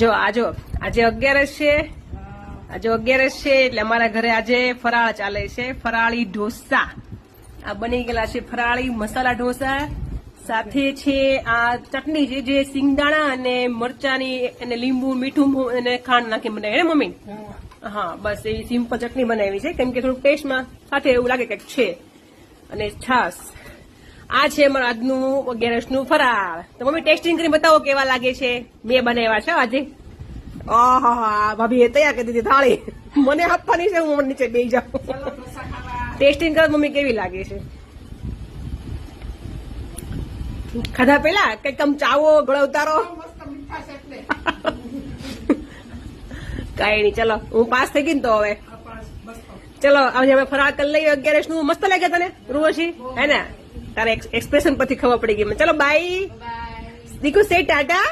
જો આજો આજે અગિયારસ છે. આજે અગિયારસ છે એટલે અમારા ઘરે આજે ફરાળ ચાલે છે. ફરાળી ઢોસા. આ બની ગયેલા છે ફરાળી મસાલા ઢોસા. સાથે છે આ ચટણી છે, જે સિંગદાણા અને મરચાની અને લીંબુ, મીઠું અને ખાંડ નાખી બનાવી મમ્મી? હા, બસ એવી સિમ્પલ ચટણી બનાવી છે. કેમ કે થોડુંક ટેસ્ટમાં સાથે એવું લાગે કે છે. અને છાસ આ છે અમારું આજનું અગિયારસનું ફરાળ. તો મમ્મી ટેસ્ટિંગ કરી બતાવો કેવા લાગે છે? બે બનાવ્યા છે આજે. આહા ભાભી એ તૈયાર કરી દીધી થાળી. મને આપવાની છે હું નીચે બે જાઉં. ટેસ્ટિંગ કરો મમ્મી કેવી લાગે છે? ખાધા પેલા? કઈ તમ ચાવો ગળા ઉતારો? કઈ નઈ ચલો હું પાસ થઈ ગઈ ને તો હવે. ચલો આજે અમે ફરાળ કરી લઈએ અગિયારસનું. મસ્ત લાગે તને રૂવશી હે ને? તારે એક્સપ્રેશન પરથી ખબર પડી ગઈ ચલો બાય દીકુ સે ટાટા.